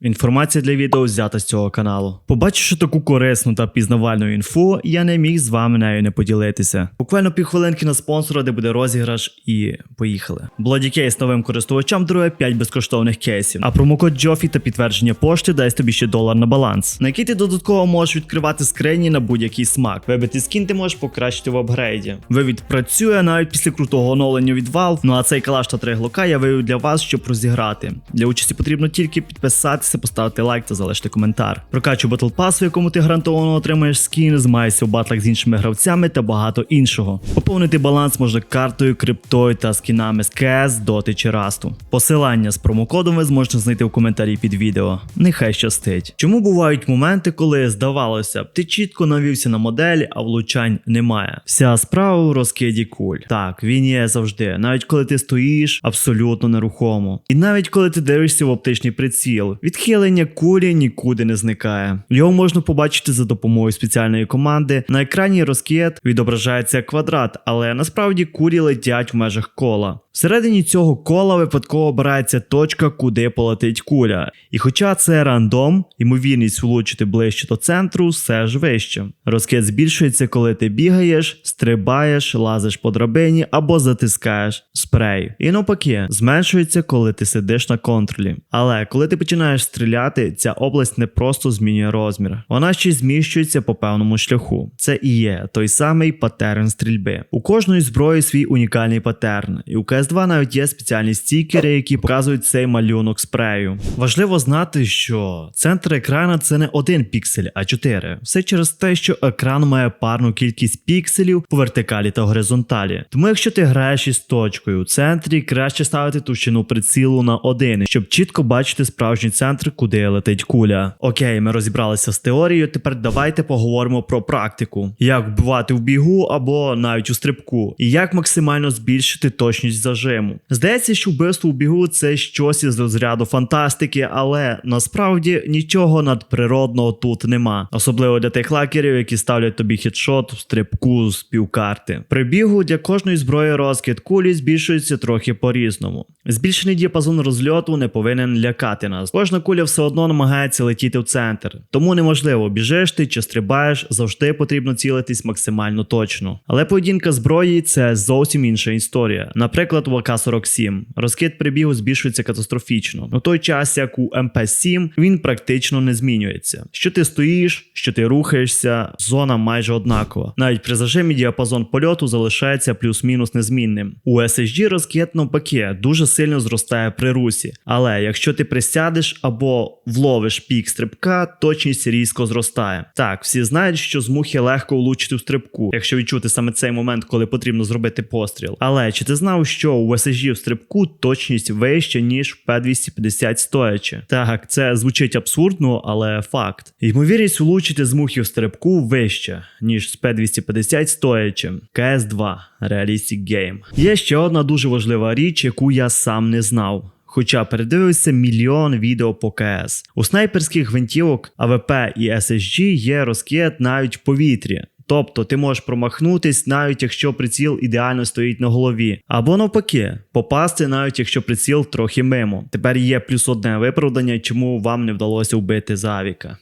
Інформація для відео взята з цього каналу. Побачивши таку корисну та пізнавальну інфу, я не міг з вами нею не поділитися. Буквально півхвилинки на спонсора, де буде розіграш, і поїхали. Bloody Case новим користувачам дарує 5 безкоштовних кейсів. А промокод Джофі та підтвердження пошти дасть тобі ще долар на баланс, на який ти додатково можеш відкривати скрині на будь-який смак. Вибити скін ти можеш покращити в апгрейді. Вивід працює навіть після крутого оновлення від Valve. Ну а цей калаш та три глока я вивів для вас, щоб розіграти. Для участі потрібно тільки підписатися, поставити лайк та залишити коментар. Прокачу Battle Pass, в якому ти гарантовано отримаєш скін, змайся у батлах з іншими гравцями та багато іншого. Поповнити баланс можна картою, криптою та скінами з CS, Доти чи Расту. Посилання з промокодом ви зможете знайти в коментарі під відео. Нехай щастить. Чому бувають моменти, коли здавалося б, ти чітко навівся на модель, а влучань немає. Вся справа у розкиді куль. Так, він є завжди, навіть коли ти стоїш абсолютно нерухомо. І навіть коли ти дивишся в оптичний приціл, відхилення кулі нікуди не зникає. Його можна побачити за допомогою спеціальної команди. На екрані розкид відображається квадрат, але насправді кулі летять в межах кола. Всередині цього кола випадково обирається точка, куди полетить куля. І хоча це рандом, ймовірність влучити ближче до центру все ж вище. Розкид збільшується, коли ти бігаєш, стрибаєш, лазиш по драбині або затискаєш спрей. І навпаки, зменшується, коли ти сидиш на контролі. Але коли ти починаєш стріляти, ця область не просто змінює розмір, вона ще й зміщується по певному шляху. Це і є той самий паттерн стрільби. У кожної зброї свій унікальний паттерн, і у CS2 навіть є спеціальні стікери, які показують цей малюнок спрею. Важливо знати, що центр екрана це не один піксель, а чотири. Все через те, що екран має парну кількість пікселів по вертикалі та горизонталі. Тому якщо ти граєш із точкою у центрі, краще ставити товщину прицілу на один, щоб чітко бачити справжній центр, куди летить куля. Окей, ми розібралися з теорією. Тепер давайте поговоримо про практику: як вбивати в бігу або навіть у стрибку, і як максимально збільшити точність зажиму. Здається, що вбивство у бігу це щось із розряду фантастики, але насправді нічого надприродного тут нема, особливо для тих лакерів, які ставлять тобі хедшот в стрибку з півкарти. При бігу для кожної зброї розкид кулі збільшується трохи по-різному. Збільшений діапазон розльоту не повинен лякати нас. Кожна куля все одно намагається летіти в центр, тому неможливо, біжиш ти чи стрибаєш, завжди потрібно цілитись максимально точно. Але поведінка зброї це зовсім інша історія. Наприклад, у АК-47 розкид при бігу збільшується катастрофічно. У той час, як у МП7, він практично не змінюється. Що ти стоїш, що ти рухаєшся, зона майже однакова. Навіть при зажимі діапазон польоту залишається плюс-мінус незмінним. У SSG розкид навпаки дуже сильно зростає при русі. Але якщо ти присядеш або вловиш пік стрибка, точність різко зростає. Так, всі знають, що з мухи легко влучити в стрибку, якщо відчути саме цей момент, коли потрібно зробити постріл. Але чи ти знав, що у SSG в стрибку точність вища, ніж в P250 стоячи? Так, це звучить абсурдно, але факт. Ймовірність влучити з мухи в стрибку вища, ніж з P250 стоячи. CS2 Realistic Game. Є ще одна дуже важлива річ, яку я сам не знав. Хоча передивився мільйон відео по КС. У снайперських гвинтівок АВП і SSG є розкид навіть в повітрі. Тобто ти можеш промахнутись, навіть якщо приціл ідеально стоїть на голові. Або навпаки, попасти, навіть якщо приціл трохи мимо. Тепер є плюс одне виправдання, чому вам не вдалося вбити Завіка.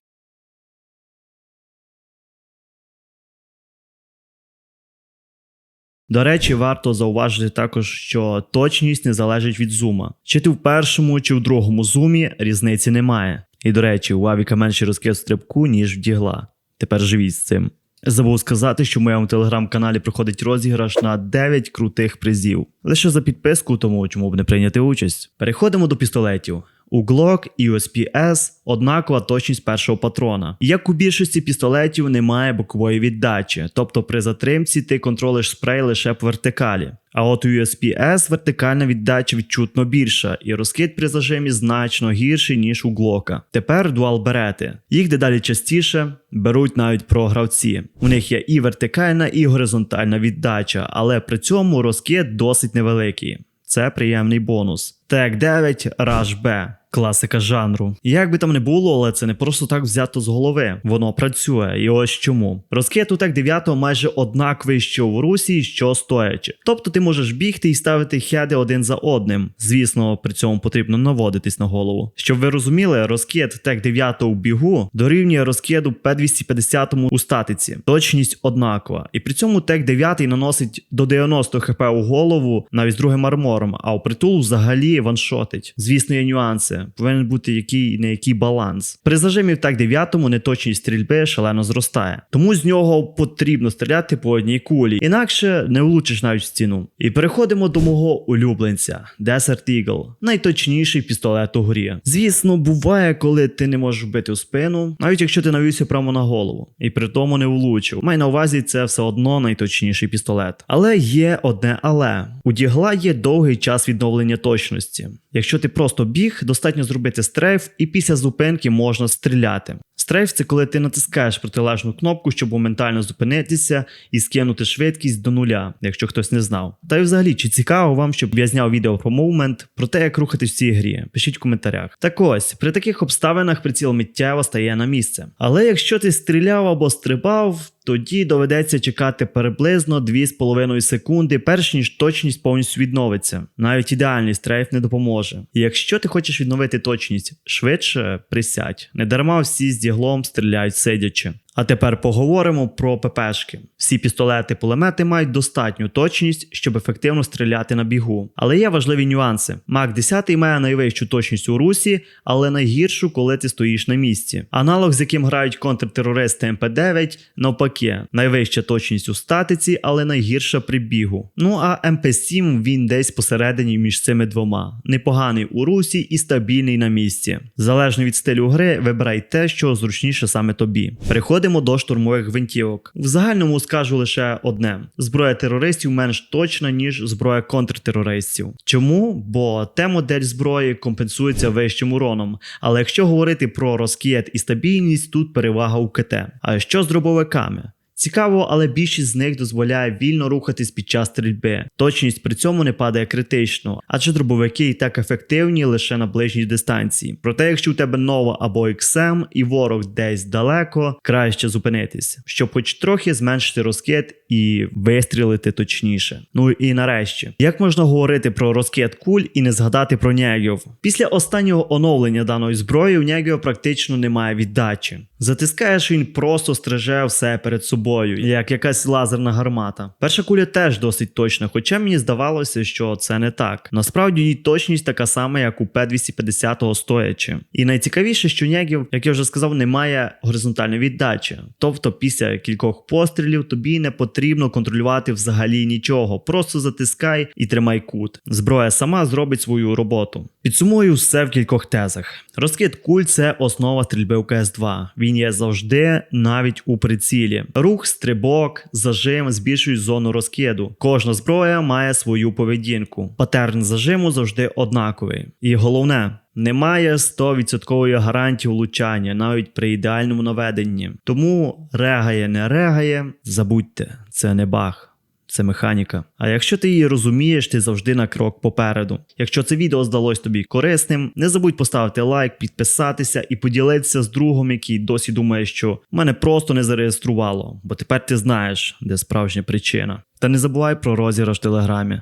До речі, варто зауважити також, що точність не залежить від зума. Чи ти в першому, чи в другому зумі різниці немає. І до речі, у Авіка менший розкид стрибку, ніж в дігла. Тепер живіть з цим. Забув сказати, що в моєму телеграм-каналі проходить розіграш на 9 крутих призів. Лише за підписку, тому чому б не прийняти участь. Переходимо до пістолетів. У Glock і USP-S однакова точність першого патрона. Як у більшості пістолетів немає бокової віддачі, тобто при затримці ти контролиш спрей лише по вертикалі. А от у USP-S вертикальна віддача відчутно більша, і розкид при зажимі значно гірший, ніж у Глока. Тепер дуал берети. Їх дедалі частіше беруть навіть про гравці. У них є і вертикальна, і горизонтальна віддача, але при цьому розкид досить невеликий. Це приємний бонус. Тек 9 Rush B. Класика жанру. Як би там не було, але це не просто так взято з голови. Воно працює, і ось чому. Розкид у тек 9 майже однаковий, що в Русі, що стоячи. Тобто ти можеш бігти і ставити хеди один за одним. Звісно, при цьому потрібно наводитись на голову. Щоб ви розуміли, розкид тек 9 у бігу дорівнює розкиду П250 у статиці. Точність однакова. І при цьому тек 9 наносить до 90 хп у голову навіть з другим армором, а у притул взагалі ваншотить. Звісно, є нюанси. Повинен бути який не який баланс. При зажимі в тек 9 неточність стрільби шалено зростає. Тому з нього потрібно стріляти по одній кулі, інакше не влучиш навіть стіну. І переходимо до мого улюбленця Desert Eagle, найточніший пістолет у грі. Звісно, буває, коли ти не можеш бити у спину, навіть якщо ти навівся прямо на голову, і при тому не влучив. Май на увазі, це все одно найточніший пістолет. Але є одне але у дігла є довгий час відновлення точності. Якщо ти просто біг, достатньо зробити стрейф, і після зупинки можна стріляти. Стрейф це коли ти натискаєш протилежну кнопку, щоб моментально зупинитися і скинути швидкість до нуля, якщо хтось не знав. Та й взагалі, чи цікаво вам, щоб я зняв відео про мувмент, про те, як рухатись в цій грі? Пишіть в коментарях. Так ось, при таких обставинах приціл миттєво стає на місце. Але якщо ти стріляв або стрибав, тоді доведеться чекати приблизно 2,5 секунди, перш ніж точність повністю відновиться. Навіть ідеальний стрейф не допоможе. І якщо ти хочеш відновити точність швидше, присядь. Не дарма всі з діглом стріляють сидячи. А тепер поговоримо про ППшки. Всі пістолети пулемети мають достатню точність, щоб ефективно стріляти на бігу. Але є важливі нюанси. Мак 10 має найвищу точність у русі, але найгіршу, коли ти стоїш на місці. Аналог, з яким грають контртерористи МП9, навпаки, найвища точність у статиці, але найгірша при бігу. Ну а МП7 він десь посередині між цими двома. Непоганий у русі і стабільний на місці. Залежно від стилю гри, вибирай те, що зручніше саме тобі. Переходимо до штурмових гвинтівок. В загальному скажу лише одне: зброя терористів менш точна, ніж зброя контртерористів. Чому? Бо те модель зброї компенсується вищим уроном. Але якщо говорити про розкіт і стабільність, тут перевага у КТ. А що з дробовиками? Цікаво, але більшість з них дозволяє вільно рухатись під час стрільби. Точність при цьому не падає критично, адже дробовики і так ефективні лише на ближній дистанції. Проте, якщо у тебе нова або XM і ворог десь далеко, краще зупинитись, щоб хоч трохи зменшити розкид і вистрілити точніше. Ну і нарешті, як можна говорити про розкид куль і не згадати про нягів? Після останнього оновлення даної зброї у нягів практично немає віддачі. Затискаєш він просто стриже все перед собою, як якась лазерна гармата. Перша куля теж досить точна, хоча мені здавалося, що це не так. Насправді її точність така сама, як у П-250 стоячи. І найцікавіше, що нягів, як я вже сказав, немає горизонтальної віддачі. Тобто, після кількох пострілів тобі не потрібно контролювати взагалі нічого. Просто затискай і тримай кут. Зброя сама зробить свою роботу. Підсумую все в кількох тезах. Розкид куль це основа стрільби у КС2. Він є завжди навіть у прицілі. Рух, стрибок, зажим збільшують зону розкиду. Кожна зброя має свою поведінку. Патерн зажиму завжди однаковий. І головне. Немає 100% гарантії влучання навіть при ідеальному наведенні. Тому регає, не регає, забудьте, це не баг. Це механіка. А якщо ти її розумієш, ти завжди на крок попереду. Якщо це відео здалось тобі корисним, не забудь поставити лайк, підписатися і поділитися з другом, який досі думає, що мене просто не зареєструвало, бо тепер ти знаєш, де справжня причина. Та не забувай про розіграш в телеграмі.